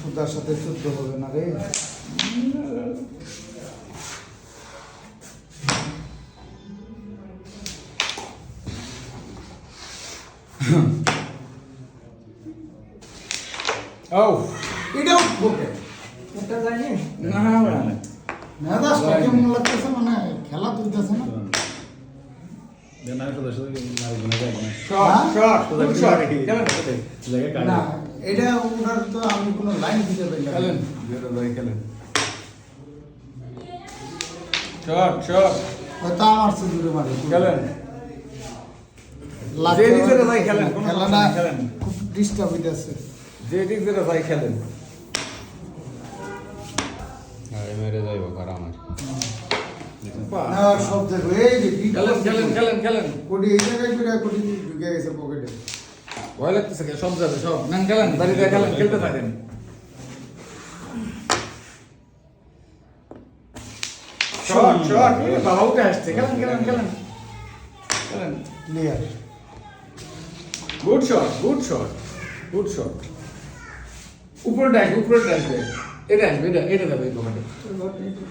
সুদার সাথে যুদ্ধ হবে না রে ও এটাও ওকে এটা জানি না না মেজাজটা কেমন লাগতেছে মানে খেলা তুলতেছে না এটা ওনার তো আমি কোনো লাইন দিতে পারি না। খেলেন। শর্ট শর্ট হয়তো আমার সে দূরে মারে খেলেন। যে দিকে পারে। ভাই খেলেন, কোনো খেলাটা খেলেন। খুব ডিস্টার্ব হইতেছে যে দিক দিয়ে ভাই খেলেন। মেরে যাইব ঘর আমার না সব দেখো এই যে খেলেন খেলেন খেলেন খেলেন। কোটি এই জায়গায় করে কোটি ঢুকে গেছে পকেটে ভয় লাগতেছে কে? সব যাবে সব। না খেলেন? বাড়িতে খেলেন খেলতে থাকেন। শর্ট শর্ট বাবা উঠে আসছে। খেলেন খেলেন খেলেন। খেলেন। Clear good shot good shot good shot উপরে আসবে উপরে আসবে এটা আসবে এটা এটা যাবে এই পকেটে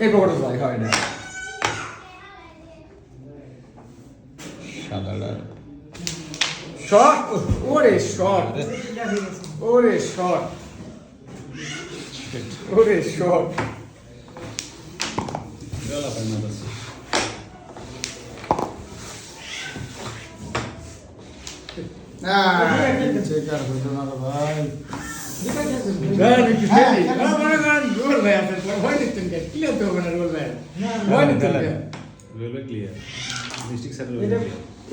এই পকেটে হয় সাদাটা শট ওরে শট ওরে শট ওরে শট না চেকার হইতো না রে ভাই হ্যাঁ নাকি ফেলি না মনে করেন গোল ভাই আপনার ভয় নিচ্ছেন কে ক্লিয়ার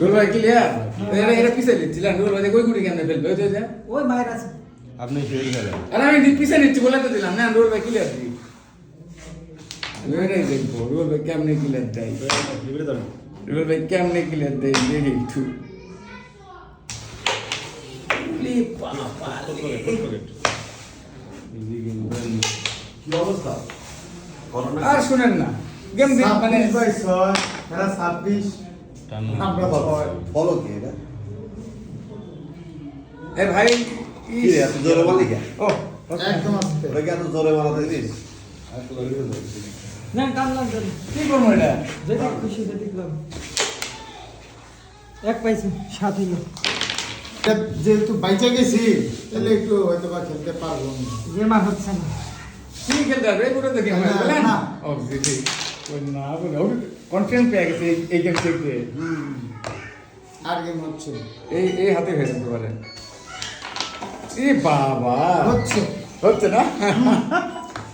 গোল ভাই কে ভাই কই গুড়ি কেমনে ফেলবে? ওই তো ওই বাইরে আছে। আপনি ফেল খেলেন। আর আমি দি- নিচ্ছি বলে তো দিলাম না রোল ভাই ক্লিয়ার দিই। এটাই দেখব রোল ভাই কেমনে ক্লিয়ার দেয়। লিবরে ভাই কেমনে ক্লিয়ার দেয় দেখি একটু। আর শুনেন না গেম মানে ছাব্বিশ বাই ছয় এরা ছাব্বিশ। আমরা ছয় কি এটা? এ ভাই কি রে এত জোরে বলি কে? ও একদম আসতে জোরে না কি করব এটা? যেটা খুশি এক পাইছি সাত হইল। যেহেতু বাইচে গেছি তাহলে একটু হয়তো বা খেলতে পারব। যে মার হচ্ছে না। কি খেলতে হবে পুরো দেখে না, না। ও না বলে ওই কনফিডেন্স পেয়ে গেছে এই- গেম থেকে আর গেম হচ্ছে। এই এই হাতে হয়ে যেতে পারে এ বাবা। হচ্ছে। হচ্ছে না?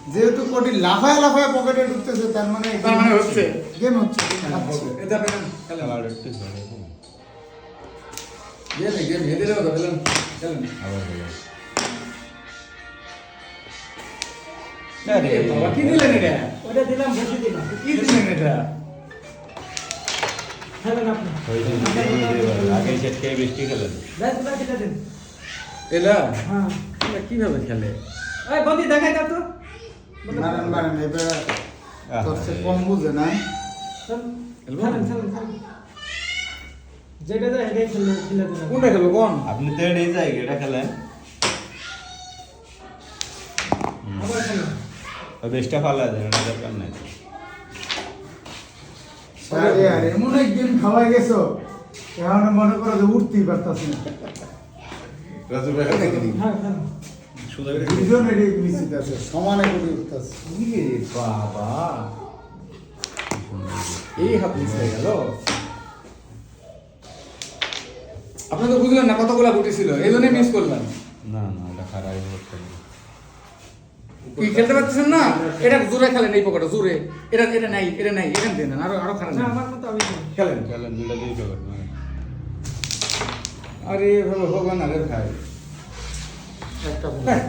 যেহেতু কোটি লাফায় লাফায় পকেটে ঢুকতেছে তার মানে তার মানে হচ্ছে। গেম হচ্ছে এটা একটু গেম যাব খেলেন। খেলেন। আবার এ বাবা কি দিলেন এটা? ওটা দিলাম কি দিলেন এটা? হ্যাঁ। কীভাবে খেলে? ওই দেখাই দাও তো। মারেন মারেন এবার তোর কম বুঝে না। যেটা যায় এটাই খেলে খেলে কোনটা খেলব কোন? আপনি তো এটাই যাই এটা খেলেন। বেশটা ফালা দেন দরকার নাই। এমন এক গেম খাওয়াই গেছো এখন মনে করো যে উঠতেই পারতাছি না। রাজু ভাই হ্যাঁ আছে সমানে করে উঠতেছে। বাবা? এই হাত মিস হয়ে গেল। আপনি তো বুঝলেন না কতগুলা গুটি ছিল এই জন্যই মিস করলাম। না না এটা খারাপ। কি খেলতে পারতেছেন না? এটা জোরে খেলেন এই পকেটে জোরে। এটা এটা নাই এটা নাই এখান দেন আরও আরও খারাপ না আমার মতো আমি খেলেন। খেলেন দুটা দিয়ে পেপার আরে এভাবে হবে না রে ভাই। একটা। হ্যাঁ,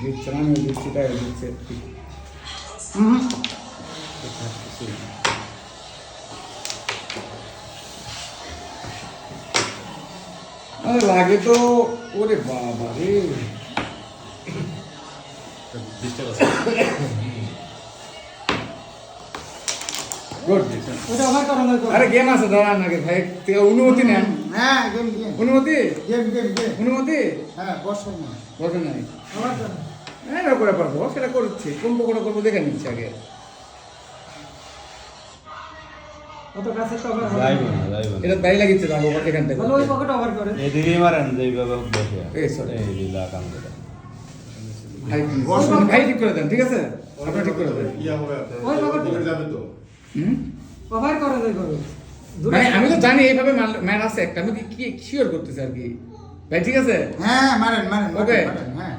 দিচ্ছে না আমি দিচ্ছি তাই দিচ্ছে। হুম। আরে লাগে তো ওরে বাবা রে। আরে গেম আছে দাঁড়ান আগে ভাই অনুমতি নেন। হ্যাঁ গেম গেম অনুমতি? গেম গেম গেম অনুমতি? হ্যাঁ বসো না। বসে নাই। হ্যাঁ এটা করে পারব সেটা করছি। কোন পকোড়া করব দেখে নিচ্ছি আগে। অত কাছে তো আবার না। এটা এখান থেকে। ওই পকেট ওভার করে। এদিকেই মারেন যেইভাবে বসে এই, sorry. এই দিলা কাম করে ভাই ভাই ঠিক করে দেন ঠিক আছে? ঠিক করে দেন। ইয়া হবে ওই যাবে তো। হুম? করে করো। মানে আমি তো জানি এইভাবে ম্যান আছে একটা। আমি কি শিওর করতেছি আর কি? ভাই ঠিক আছে? হ্যাঁ মারেন মারেন ওকে হ্যাঁ।